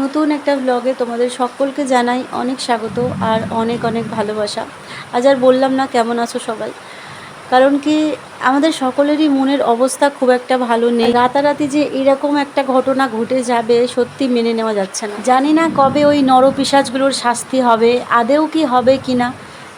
নতুন একটা ব্লগে তোমাদের সকলকে জানাই অনেক স্বাগত আর অনেক অনেক ভালোবাসা। আজ আর বললাম না কেমন আছো সবাই। কারণ কি, আমাদের সকলেরই মনের অবস্থা খুব একটা ভালো নেই। রাতারাতি যে এরকম একটা ঘটনা ঘটে যাবে, সত্যি মেনে নেওয়া যাচ্ছে না। জানি না কবে ওই নরপিসাজগুলোর শাস্তি হবে আদেও কি হবে কি না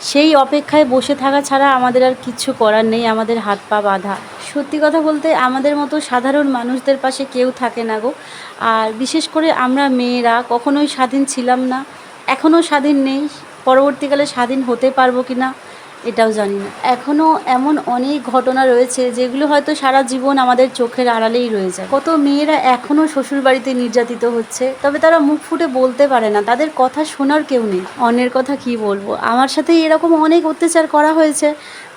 সেই অপেক্ষায় বসে থাকা ছাড়া আমাদের আর কিছু করার নেই, আমাদের হাত পা বাঁধা। সত্যি কথা বলতে আমাদের মতো সাধারণ মানুষদের পাশে কেউ থাকে না গো। আর বিশেষ করে আমরা মেয়েরা কখনোই স্বাধীন ছিলাম না। এখনও স্বাধীন নেই। পরবর্তীকালে স্বাধীন হতে পারব কি না এটাও জানি না। এখনও এমন অনেক ঘটনা রয়েছে যেগুলো হয়তো সারা জীবন আমাদের চোখের আড়ালেই রয়ে যায়। কত মেয়েরা এখনও শ্বশুরবাড়িতে নির্যাতিত হচ্ছে, তবে তারা মুখ ফুটে বলতে পারে না, তাদের কথা শোনার কেউ নেই। অন্যের কথা কি বলব? আমার সাথে এরকম অনেক অত্যাচার করা হয়েছে,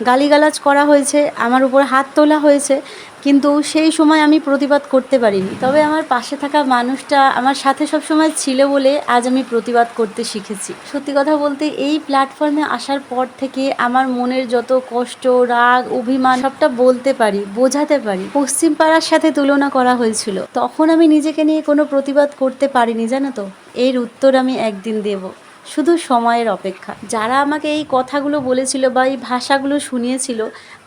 গালিগালাজ করা হয়েছে, আমার উপর হাত তোলা হয়েছে কিন্তু সেই সময় আমি প্রতিবাদ করতে পারিনি। তবে আমার পাশে থাকা মানুষটা আমার সাথে সব সময় ছিল বলে আজ আমি প্রতিবাদ করতে শিখেছি। সত্যি কথা বলতে এই প্ল্যাটফর্মে আসার পর থেকে আমার মনের যত কষ্ট, রাগ, অভিমান, সবটা বলতে পারি, বোঝাতে পারি, পশ্চিম পাড়ার সাথে তুলনা করা হয়েছিল। তখন আমি নিজেকে নিয়ে কোনো প্রতিবাদ করতে পারিনি, জানো তো? এর উত্তর আমি একদিন দেবো। শুধু সময়ের অপেক্ষা। যারা আমাকে এই কথাগুলো বলেছিল বা এই ভাষাগুলো শুনিয়েছিল,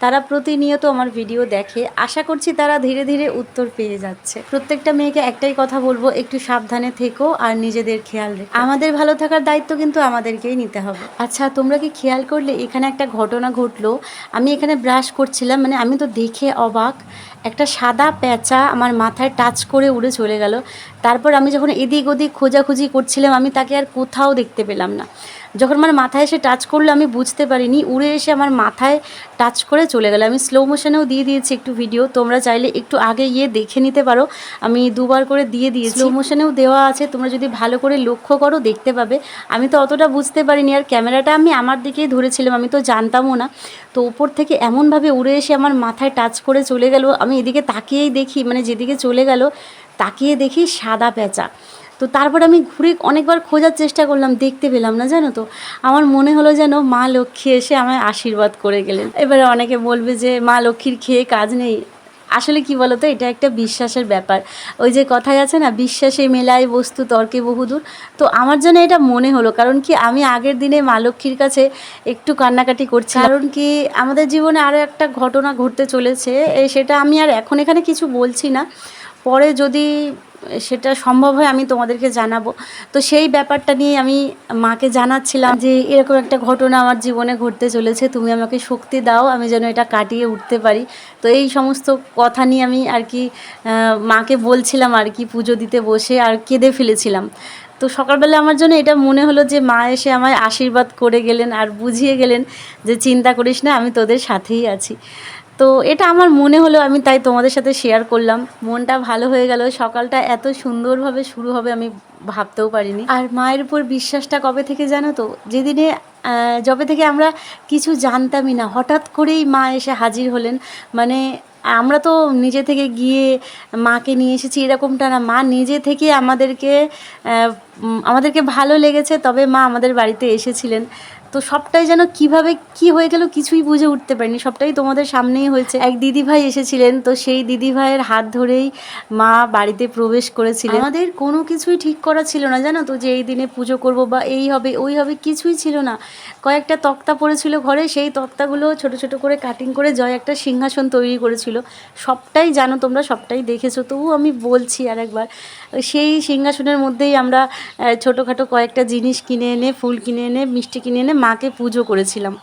তারা প্রতিনিয়ত আমার ভিডিও দেখে, আশা করছি তারা ধীরে ধীরে উত্তর পেয়ে যাচ্ছে। প্রত্যেকটা মেয়েকে একটাই কথা বলব, একটু সাবধানে থেকো আর নিজেদের খেয়াল রেখো। আমাদের ভালো থাকার দায়িত্ব কিন্তু আমাদেরকেই নিতে হবে। আচ্ছা তোমরা কি খেয়াল করলে এখানে একটা ঘটনা ঘটলো? আমি এখানে ব্রাশ করছিলাম মানে আমি তো দেখে অবাক। একটা সাদা প্যাঁচা আমার মাথায় টাচ করে উড়ে চলে গেল। তারপর আমি যখন এদিক ওদিক খোঁজাখুঁজি করছিলাম, আমি তাকে আর কোথাও দেখতে পেলাম না। যখন আমার মাথায় এসে টাচ করল, আমি বুঝতে পারিনি। উড়ে এসে আমার মাথায় টাচ করে চলে গেল। আমি স্লো মোশনেও দিয়ে দিয়েছি একটু ভিডিও তোমরা চাইলে একটু আগে গিয়ে দেখে নিতে পারো। আমি দুবার করে দিয়ে দিয়েছি। স্লো মোশনেও দেওয়া আছে। তোমরা যদি ভালো করে লক্ষ্য করো, দেখতে পাবে। আমি তো অতটা বুঝতে পারিনি। আর ক্যামেরাটা আমি আমার দিকেই ধরেছিলাম। আমি তো জানতামও না। তো ওপর থেকে এমনভাবে উড়ে এসে আমার মাথায় টাচ করে চলে গেল। আমি এদিকে তাকিয়েই দেখি মানে যেদিকে চলে গেল, তাকিয়ে দেখি সাদা পেঁচা। তো তারপর আমি ঘুরে অনেকবার খোঁজার চেষ্টা করলাম, দেখতে পেলাম না, জানো তো? আমার মনে হলো যেন মা লক্ষ্মী এসে আমায় আশীর্বাদ করে গেলেন। এবারে অনেকে বলবে যে, মা লক্ষ্মীর খেয়ে কাজ নেই। আসলে কি বলতো, এটা একটা বিশ্বাসের ব্যাপার। ওই যে কথায় আছে না, বিশ্বাসে মেলায় বস্তু, তর্কে বহুদূর তো আমার জন্য এটা মনে হলো, কারণ কি আমি আগের দিনে মা লক্ষ্মীর কাছে একটু কান্নাকাটি করছি কারণ কি আমাদের জীবনে আরও একটা ঘটনা ঘটতে চলেছে সেটা আমি আর এখন এখানে কিছু বলছি না। পরে যদি সেটা সম্ভব হয় আমি তোমাদেরকে জানাব। তো সেই ব্যাপারটা নিয়ে আমি মাকে জানাচ্ছিলাম যে এরকম একটা ঘটনা আমার জীবনে ঘটতে চলেছে, তুমি আমাকে শক্তি দাও, আমি যেন এটা কাটিয়ে উঠতে পারি। তো এই সমস্ত কথা নিয়ে আমি আর কি মাকে বলছিলাম আর কি পুজো দিতে বসে আর কেঁদে ফেলেছিলাম। তো সকালবেলা আমার জন্য এটা মনে হলো যে মা এসে আমায় আশীর্বাদ করে গেলেন আর বুঝিয়ে গেলেন যে চিন্তা করিস না, আমি তোদের সাথেই আছি। তো এটা আমার মনে হলো, আমি তাই তোমাদের সাথে শেয়ার করলাম। মনটা ভালো হয়ে গেল, সকালটা এত সুন্দরভাবে শুরু হবে আমি ভাবতেও পারিনি। আর মায়ের উপর বিশ্বাসটা কবে থেকে জানো তো? যেদিনে যবে থেকে আমরা কিছু জানতামই না, হঠাৎ করেই মা এসে হাজির হলেন। মানে আমরা তো নিজে থেকে গিয়ে মাকে নিয়ে এসেছি, এরকমটা না। মা নিজে থেকে আমাদেরকে আমাদেরকে ভালো লেগেছে, তবে মা আমাদের বাড়িতে এসেছিলেন। তো সবটাই যেন কীভাবে কি হয়ে গেল কিছুই বুঝে উঠতে পারিনি। সবটাই তোমাদের সামনেই হয়েছে। এক দিদি ভাই এসেছিলেন, তো সেই দিদি ভাইয়ের হাত ধরেই মা বাড়িতে প্রবেশ করেছিলেন। আমাদের কোনো কিছুই ঠিক করা ছিল না, জানো তো, যে এই দিনে পুজো করব বা এই হবে, ওই হবে, কিছুই ছিল না। কয়েকটা তক্তা পড়েছিল ঘরে, সেই তক্তাগুলো ছোট ছোট করে কাটিং করে জয় একটা সিংহাসন তৈরি করেছিল। সবটাই জানো তোমরা, সবটাই দেখেছ তবু আমি বলছি আর একবার সেই সিংহাসনের মধ্যেই আমরা ছোটোখাটো কয়েকটা জিনিস কিনে এনে, ফুল কিনে এনে, মিষ্টি কিনে এনে মাকে পুজো করেছিলাম।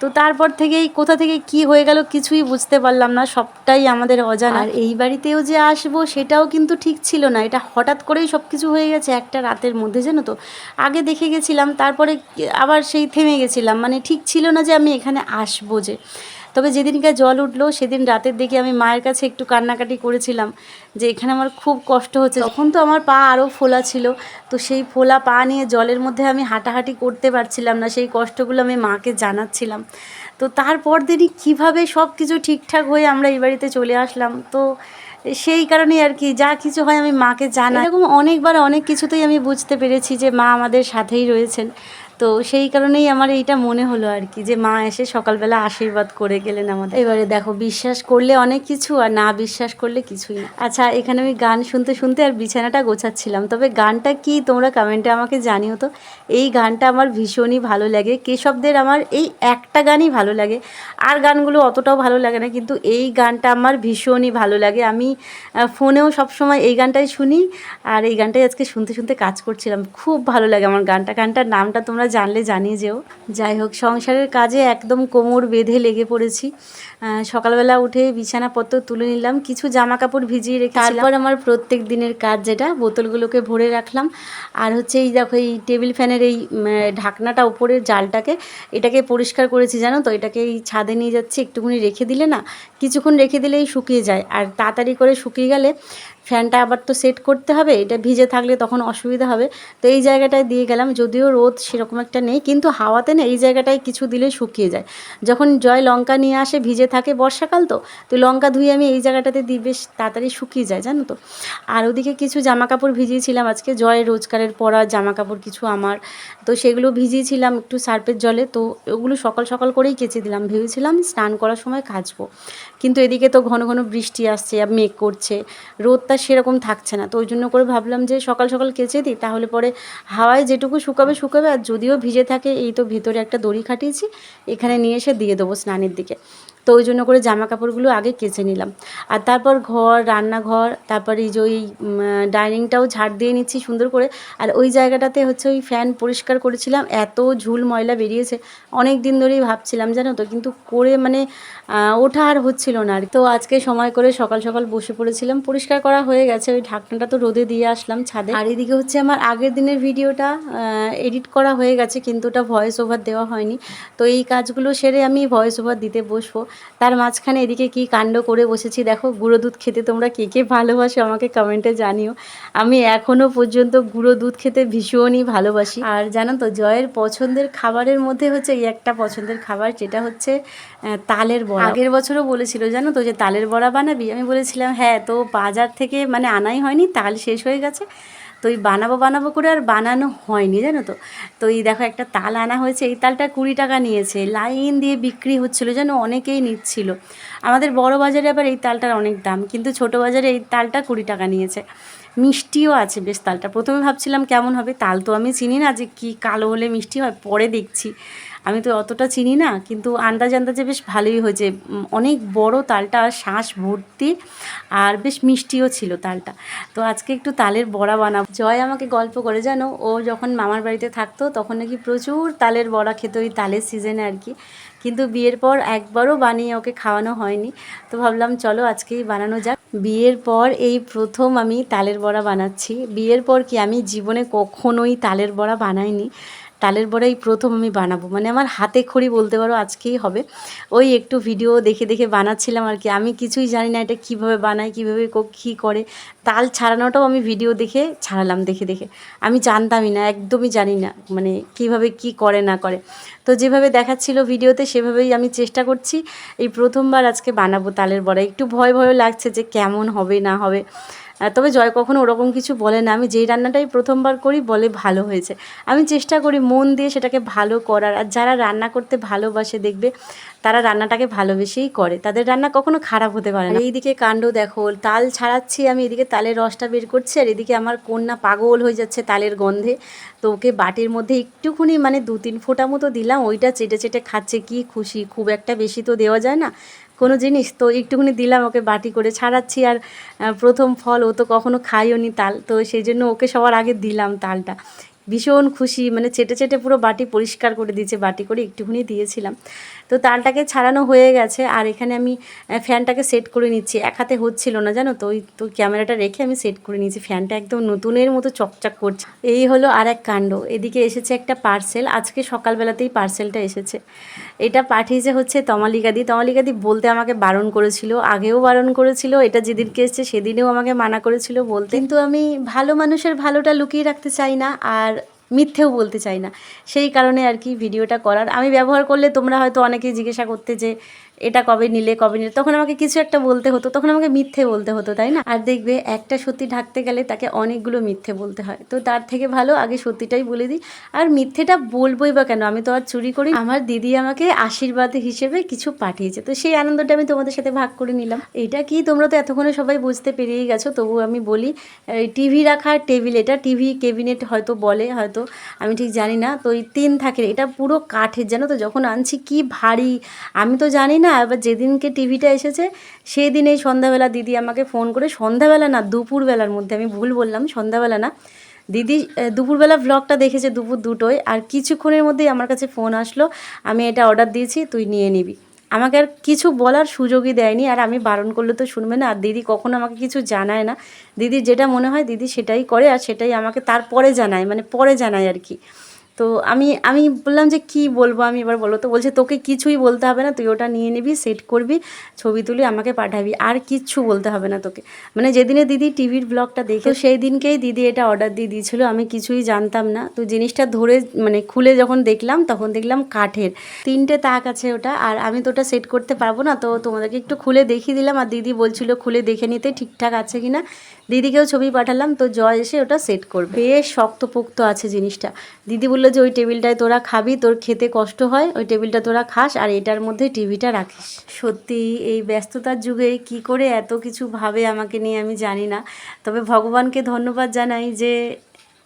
তো তারপর থেকেই কোথা থেকে কি হয়ে গেল কিছুই বুঝতে পারলাম না সবটাই আমাদের অজানা। আর এই বাড়িতেও যে আসব সেটাও কিন্তু ঠিক ছিল না। এটা হঠাৎ করেই সব কিছু হয়ে গেছে একটা রাতের মধ্যে জানো তো? আগে দেখে গেছিলাম তারপরে আবার সেই থেমে গেছিলাম। মানে ঠিক ছিল না যে আমি এখানে আসব যে। তবে যেদিনকে জল উঠল, সেদিন রাতের দিকে আমি মায়ের কাছে একটু কান্নাকাটি করেছিলাম যে এখানে আমার খুব কষ্ট হচ্ছে। তখন তো আমার পা আরও ফোলা ছিল, তো সেই ফোলা পা নিয়ে জলের মধ্যে আমি হাঁটাহাঁটি করতে পারছিলাম না, সেই কষ্টগুলো আমি মাকে জানাচ্ছিলাম। তো তারপর দিনই কীভাবে সব কিছু ঠিকঠাক হয়ে আমরা এই বাড়িতে চলে আসলাম, তো সেই কারণেই আর কি যা কিছু হয় আমি মাকে জানাই। এরকম অনেকবার অনেক কিছুতেই আমি বুঝতে পেরেছি যে মা আমাদের সাথেই রয়েছেন। তো সেই কারণেই আমার এইটা মনে হলো আর কি যে মা এসে সকালবেলা আশীর্বাদ করে গেলেন আমাদের। এবারে দেখো, বিশ্বাস করলে অনেক কিছু আর না বিশ্বাস করলে কিছুই না। আচ্ছা এখানে আমি গান শুনতে শুনতে আর বিছানাটা গোছাচ্ছিলাম, তবে গানটা কি তোমরা কমেন্টে আমাকে জানিও তো। এই গানটা আমার ভীষণই ভালো লাগে, কেশবদের আমার এই একটা গানই ভালো লাগে। আর গানগুলো অতটাও ভালো লাগে না, কিন্তু এই গানটা আমার ভীষণই ভালো লাগে। আমি ফোনেও সবসময় এই গানটাই শুনি, আর এই গানটাই আজকে শুনতে শুনতে কাজ করছিলাম। খুব ভালো লাগে আমার গানটা, গানটার নামটা তোমরা জানলে জানিয়ে যেও যাই হোক, সংসারের কাজে একদম কোমর বেঁধে লেগে পড়েছি। সকালবেলা উঠে বিছানাপত্র তুলে নিলাম, কিছু জামা কাপড় ভিজিয়ে রেখে তারপর আমার প্রত্যেক দিনের কাজ যেটা, বোতলগুলোকে ভরে রাখলাম। আর হচ্ছে এই দেখো, এই টেবিল ফ্যানের এই ঢাকনাটা উপরের জালটাকে, এটাকে পরিষ্কার করেছি জানো তো, এটাকে এই ছাদে নিয়ে যাচ্ছি, একটুখানি রেখে দিলে না, কিছুক্ষণ রেখে দিলেই শুকিয়ে যায়। আর তাড়াতাড়ি করে শুকিয়ে গেলে ফ্যানটা আবার তো সেট করতে হবে, এটা ভিজে থাকলে তখন অসুবিধা হবে। তো এই জায়গাটায় দিয়ে গেলাম, যদিও রোদ সেরকম একটা নেই, কিন্তু হাওয়াতে না এই জায়গাটায় কিছু দিলে শুকিয়ে যায়। যখন জয় লঙ্কা নিয়ে আসে, ভিজে থাকে বর্ষাকাল তো তো লঙ্কা ধুয়ে আমি এই জায়গাটাতে দিই, বেশ তাড়াতাড়ি শুকিয়ে যায়, জানো তো। আর ওদিকে কিছু জামা কাপড় ভিজিয়েছিলাম আজকে, জয় রোজগারের পরা জামা কাপড় কিছু আমার, তো সেগুলো ভিজিয়েছিলাম একটু সার্পের জলে, তো ওগুলো সকাল সকাল করেই কেচে দিলাম, ভেবেছিলাম স্নান করার সময় কাচবো। কিন্তু এদিকে তো ঘন ঘন বৃষ্টি আসছে, মেঘ করছে, রোদটা সেরকম থাকছে না। তো ওই জন্য করে ভাবলাম যে সকাল সকাল কেচে দিই, তাহলে পরে হাওয়ায় যেটুকু শুকাবে শুকাবে, আর যদিও ভিজে থাকে, এই তো ভিতরে একটা দড়ি খাটিয়েছি, এখানে নিয়ে এসে দিয়ে দেবো স্নানের দিকে। তো ওই জন্য করে জামা কাপড়গুলো আগে কেচে নিলাম। আর তারপর ঘর, রান্নাঘর, তারপর এই যে ওই ডাইনিংটাও ঝাড় দিয়ে নিচ্ছি সুন্দর করে। আর ওই জায়গাটাতে হচ্ছে ওই ফ্যান পরিষ্কার করেছিলাম, এত ঝুল ময়লা বেরিয়েছে। অনেক দিন ধরেই ভাবছিলাম জানো তো, কিন্তু করে মানে ওঠা আর হচ্ছিল না আর তো আজকে সময় করে সকাল সকাল বসে পড়েছিলাম, পরিষ্কার করা হয়ে গেছে, ওই ঢাকনাটা তো রোদে দিয়ে আসলাম ছাদে। আর এদিকে হচ্ছে আমার আগের দিনের ভিডিওটা এডিট করা হয়ে গেছে, কিন্তু ওটা ভয়েস ওভার দেওয়া হয়নি। তো এই কাজগুলো সেরে আমি ভয়েস ওভার দিতে বসবো। তার মাঝখানে এদিকে কি কাণ্ড করে বসেছি, দেখো, গুঁড়ো দুধ খেতে তোমরা কে কে ভালোবাসো আমাকে কমেন্টে জানিও। আমি এখনও পর্যন্ত গুঁড়ো দুধ খেতে ভীষণই ভালোবাসি। আর জানো তো, জয়ের পছন্দের খাবারের মধ্যে হচ্ছে এই একটা পছন্দের খাবার, যেটা হচ্ছে তালের বড়া। আগের বছরও বলেছিল, জানো তো যে তালের বড়া বানাবি? আমি বলেছিলাম হ্যাঁ তো বাজার থেকে মানে আনাই হয়নি, তাল শেষ হয়ে গেছে, তো এই বানাবো বানাবো করে আর বানানো হয়নি, জানো তো। তো এই দেখো একটা তাল আনা হয়েছে, এই তালটা কুড়ি টাকা নিয়েছে, লাইন দিয়ে বিক্রি হচ্ছিল যেন অনেকেই নিচ্ছিল। আমাদের বড় বাজারে আবার এই তালটার অনেক দাম, কিন্তু ছোট বাজারে এই তালটা কুড়ি টাকা নিয়েছে। মিষ্টিও আছে বেশ তালটা, প্রথমে ভাবছিলাম কেমন হবে, তাল তো আমি চিনি না যে কি কালো হলে মিষ্টি হয়, পরে দেখছি। আমি তো অতটা চিনি না, কিন্তু আন্দাজ আন্দাজে বেশ ভালোই হয়েছে। অনেক বড় তালটা শ্বাস ভর্তি, আর বেশ মিষ্টিও ছিল তালটা। তো আজকে একটু তালের বড়া বানাবো। জয় আমাকে গল্প করে, জানো? ও যখন মামার বাড়িতে থাকতো, তখন নাকি প্রচুর তালের বড়া খেত ওই তালের সিজনে আর কি। কিন্তু বিয়ের পর একবারও বানিয়ে ওকে খাওয়ানো হয়নি। তো ভাবলাম, চলো আজকেই বানানো যাক। বিয়ের পর এই প্রথম আমি তালের বড়া বানাচ্ছি। বিয়ের পর কি আমি জীবনে কখনোই তালের বড়া বানাইনি। তালের বড়াই প্রথম আমি বানাবো। মানে আমার হাতে খড়ি বলতে পারো, আজকেই হবে। ওই একটু ভিডিও দেখে দেখে বানাচ্ছিলাম আর কি। আমি কিছুই জানি না এটা কীভাবে বানায়, কীভাবে কী করে। তাল ছাড়ানোটাও আমি ভিডিও দেখে ছাড়ালাম দেখে দেখে। আমি জানতামই না, একদমই জানি না মানে কীভাবে কি করে না করে। তো যেভাবে দেখাচ্ছিল ভিডিওতে সেভাবেই আমি চেষ্টা করছি। এই প্রথমবার আজকে বানাবো তালের বড়া একটু ভয় ভয় লাগছে যে কেমন হবে, না হবে। তবে জয় কখনো ওরকম কিছু বলে না। আমি যেই রান্নাটাই প্রথমবার করি, বলে ভালো হয়েছে। আমি চেষ্টা করি মন দিয়ে সেটাকে ভালো করার। আর যারা রান্না করতে ভালোবাসে দেখবে, তারা রান্নাটাকে ভালোবেসেই করে। তাদের রান্না কখনো খারাপ হতে পারে না। এইদিকে কাণ্ড দেখো, তাল ছাড়াচ্ছি আমি, এদিকে তালের রসটা বের করছি, আর এদিকে আমার কন্যা পাগল হয়ে যাচ্ছে তালের গন্ধে। তো ওকে বাটির মধ্যে একটুখানি মানে দু তিন ফোঁটা মতো দিলাম, ওইটা চেটে চেটে খাচ্ছে, কি খুশি। খুব একটা বেশি তো দেওয়া যায় না। কোনো জিনিস তো একটুখানি দিলাম, ওকে বাটি করে ছাড়াচ্ছি আর প্রথম ফল ও তো কখনো খাইও নি তাল, তো সেই জন্য ওকে সবার আগে দিলাম তালটা। ভীষণ খুশি মানে চেটে চেটে পুরো বাটি পরিষ্কার করে দিয়েছে, বাটি করে একটুখানি দিয়েছিলাম। তো তালটাকে ছাড়ানো হয়ে গেছে, আর এখানে আমি ফ্যানটাকে সেট করে নিচ্ছি। এক হাতে হচ্ছিল না, জানো তো? ওই, তো ক্যামেরাটা রেখে আমি সেট করে নিয়েছি। ফ্যানটা একদম নতুনের মতো চকচক করছে। এই হলো আর এক কাণ্ড। এদিকে এসেছে একটা পার্সেল। আজকে সকালবেলাতেই পার্সেলটা এসেছে। এটা পাঠিয়েছে হচ্ছে তমালিকাদি তমালিকাদি বলতে আমাকে বারণ করেছিল, আগেও বারণ করেছিল, এটা যেদিনকে এসছে সেদিনেও আমাকে মানা করেছিল বলতে। কিন্তু আমি ভালো মানুষের ভালোটা লুকিয়ে রাখতে চাই না, আর মিথ্যেও বলতে চাই না। সেই কারণে আর কি ভিডিওটা করার। আমি ব্যবহার করলে তোমরা হয়তো অনেকেই জিজ্ঞাসা করতে যে এটা কবে নিলে কবে নিলে? তখন আমাকে কিছু একটা বলতে হতো, তখন আমাকে মিথ্যে বলতে হতো, তাই না? আর দেখবে একটা সত্যি ঢাকতে গেলে তাকে অনেকগুলো মিথ্যে বলতে হয়। তো তার থেকে ভালো আগে সত্যিটাই বলে দিই। আর মিথ্যেটা বলবোই বা কেন? আমি তো আর চুরি করি আমার দিদি আমাকে আশীর্বাদ হিসেবে কিছু পাঠিয়েছে। তো সেই আনন্দটা আমি তোমাদের সাথে ভাগ করে নিলাম। এটা কি? তোমরা তো এতক্ষণে সবাই বুঝতে পেরিয়ে গেছো, তবু আমি বলি টিভি রাখার টেবিল, এটা টিভি কেবিনেট হয়তো বলে, হয়তো, আমি ঠিক জানি না। তো এই তিন থাকে এটা পুরো কাঠের, জানো তো? যখন আনছি কি ভারী, আমি তো জানি না এবার যেদিনকে টিভিটা এসেছে সেই দিন সন্ধ্যাবেলা দিদি আমাকে ফোন করে, সন্ধ্যাবেলা না, দুপুরবেলার মধ্যে, আমি ভুল বললাম, সন্ধ্যাবেলা না, দিদি দুপুরবেলা ব্লগটা দেখেছে দুপুর দুটোয়, আর কিছুক্ষণের মধ্যেই আমার কাছে ফোন আসলো, আমি এটা অর্ডার দিয়েছি, তুই নিয়ে নিবি। আমাকে আর কিছু বলার সুযোগই দেয়নি, আর আমি বারণ করলে তো শুনবে না, আর দিদি কখনো আমাকে কিছু জানায় না। দিদি যেটা মনে হয়, দিদি সেটাই করে, আর সেটাই আমাকে তারপরে জানায় মানে পরে জানায় আর কি। তো আমি আমি বললাম যে কি বলব? আমি এবার বলো তো বলছে তোকে কিছুই বলতে হবে না তুই ওটা নিয়ে নিবি সেট করবি ছবি তুলে আমাকে পাঠাবি আর কিচ্ছু বলতে হবে না তোকে। মানে যেদিনে দিদি টিভির ব্লগটা দেখে সেই দিনকেই দিদি এটা অর্ডার দিয়ে দিয়েছিল আমি কিছুই জানতাম না। তো জিনিসটা ধরে মানে খুলে যখন দেখলাম তখন দেখলাম কাঠের। তিনটে তাক আছে ওটা আর আমি তো ওটা সেট করতে পারব না তো তোমাদেরকে একটু খুলে দেখিয়ে দিলাম আর দিদি বলছিল খুলে দেখে নিতে ঠিকঠাক আছে কিনা। দিদিকেও ছবি পাঠালাম, তো জয় এসে ওটা সেট করবে। বেশ শক্তপোক্ত আছে জিনিসটা। দিদি বলল যে, ওই টেবিলটায় তোরা খাবি, তোর খেতে কষ্ট হয়, ওই টেবিলটা তোরা খাস আর এটার মধ্যে টিভিটা রাখিস। সত্যি, এই ব্যস্ততার যুগে কি করে এত কিছু ভাবে আমাকে নিয়ে আমি জানি না। তবে ভগবানকে ধন্যবাদ জানাই যে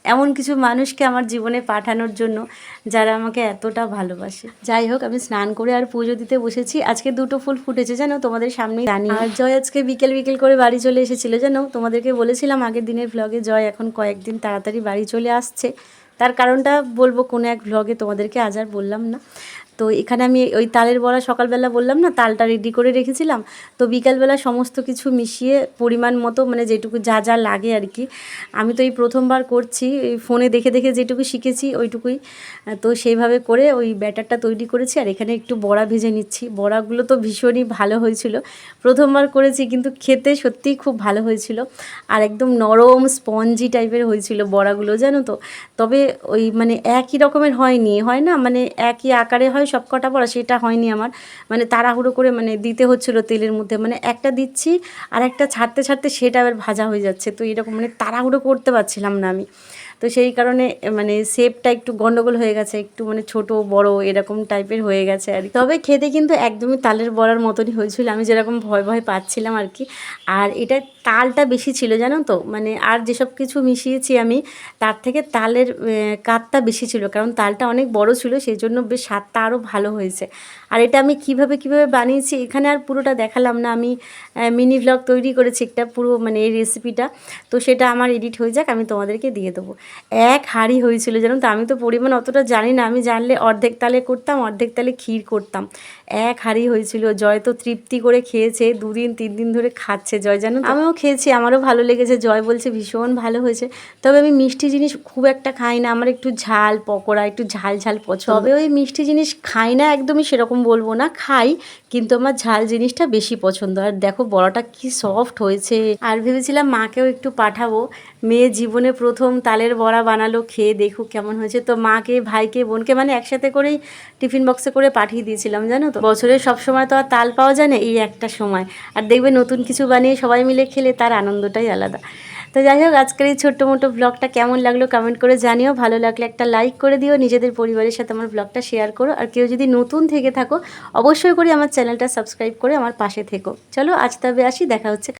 এমন কিছু মানুষকে আমার জীবনে পাঠানোর জন্য যারা আমাকে এতটা ভালোবাসে। যাই হোক, আমি স্নান করে আর পুজো দিতে বসেছি। আজকে দুটো ফুল ফুটেছে, জানো? তোমাদের সামনে জানি। আর জয় আজকে বিকেল বিকেল করে বাড়ি চলে এসেছিল, জানো? তোমাদেরকে বলেছিলাম আগের দিনের ভ্লগে জয় এখন কয়েকদিন তাড়াতাড়ি বাড়ি চলে আসছে। তার কারণটা বলব, কোনো এক ভ্লগে তোমাদেরকে আজ আর বললাম না। তো এখানে আমি ওই তালের বড়া সকালবেলা বললাম না, তালটা রেডি করে রেখেছিলাম। তো বিকালবেলা সমস্ত কিছু মিশিয়ে পরিমাণ মতো মানে যেটুকু যা যা লাগে আর কি, আমি তো এই প্রথমবার করছি ফোনে দেখে দেখে যেটুকু শিখেছি ওইটুকুই। তো সেইভাবে করে ওই ব্যাটারটা তৈরি করেছি আর এখানে একটু বড়া ভেজে নিচ্ছি। বড়াগুলো তো ভীষণই ভালো হয়েছিল। প্রথমবার করেছি কিন্তু খেতে সত্যিই খুব ভালো হয়েছিল আর একদম নরম স্পঞ্জি টাইপের হয়েছিল বড়াগুলো, জানো তো? তবে ওই মানে একই রকমের হয়নি, হয় না? মানে একই আকারে হয় সব কটা বড়া সেটা হয়নি আমার। মানে তাড়াহুড়ো করে মানে দিতে হচ্ছিল তেলের মধ্যে। মানে একটা দিচ্ছি আর একটা ছাড়তে ছাড়তে সেটা আবার ভাজা হয়ে যাচ্ছে। তো এরকম মানে তাড়াহুড়ো করতে পারছিলাম না আমি। তো সেই কারণে মানে শেপটা একটু গন্ডগোল হয়ে গেছে। একটু মানে ছোট, বড় এরকম টাইপের হয়ে গেছে আর। তবে খেতে কিন্তু একদমই তালের বড়ার মতনই হয়েছিল। আমি যেরকম ভয় ভয় পাচ্ছিলাম আর কি। আর এটা তালটা বেশি ছিল, জানো তো? মানে আর যেসব কিছু মিশিয়েছি আমি, তার থেকে তালের কাতটা বেশি ছিল, কারণ তালটা অনেক বড় ছিল, সেই জন্য বেশ স্বাদটা আরও ভালো হয়েছে। আর এটা আমি কীভাবে কীভাবে বানিয়েছি, এখানে আর পুরোটা দেখালাম না, আমি মিনি ব্লগ তৈরি করেছি একটা পুরো মানে এই রেসিপিটা তো সেটা আমার এডিট হয়ে যাক, আমি তোমাদেরকে দিয়ে দেবো। এক হাঁড়ি হয়েছিল, জানো তো? আমি তো পরিমাণ অতটা জানি না, আমি জানলে অর্ধেক তালে করতাম, অর্ধেক তালে ক্ষীর করতাম। এক হাঁড়ি হয়েছিল, জয় তো তৃপ্তি করে খেয়েছে, দুদিন তিন দিন ধরে খাচ্ছে জয়, জানো তো? আমিও খেয়েছি, আমারও ভালো লেগেছে, জয় বলছে ভীষণ ভালো হয়েছে। তবে আমি মিষ্টি জিনিস খুব একটা খাই না, আমার একটু ঝাল, পকোড়া একটু ঝাল ঝাল পছন্দ। তবে ওই মিষ্টি জিনিস খাই না, একদমই সেরকম বলব না, খাই। কিন্তু আমার ঝাল জিনিসটা বেশি পছন্দ। আর দেখো বড়াটা কি সফট হয়েছে। আর ভেবেছিলাম মাকেও একটু পাঠাবো। মেয়ে জীবনে প্রথম তালের বড়া বানালো, খেয়ে দেখুক কেমন হয়েছে। তো মাকে, ভাইকে, বোনকে মানে একসাথে করেই টিফিন বক্সে করে পাঠিয়ে দিয়েছিলাম, জানো তো? বছরের সব সময় তো আর তাল পাওয়া যায় না এই একটা সময়। আর দেখবে নতুন কিছু বানিয়ে সবাই মিলে খেলে তার আনন্দটাই আলাদা। তো যাই হোক, আজকের এই ছোট্ট মোটো ব্লগটা কেমন লাগল কমেন্ট করে জানিও। ভালো লাগলে একটা লাইক করে দিও, নিজেদের পরিবারের সাথে আমার ব্লগটা শেয়ার করো। আর কেউ যদি নতুন থেকে থাকো, অবশ্যই করে আমার চ্যানেলটা সাবস্ক্রাইব করে আমার পাশে থেকো। চলো, আজ তবে আসি, দেখা হচ্ছে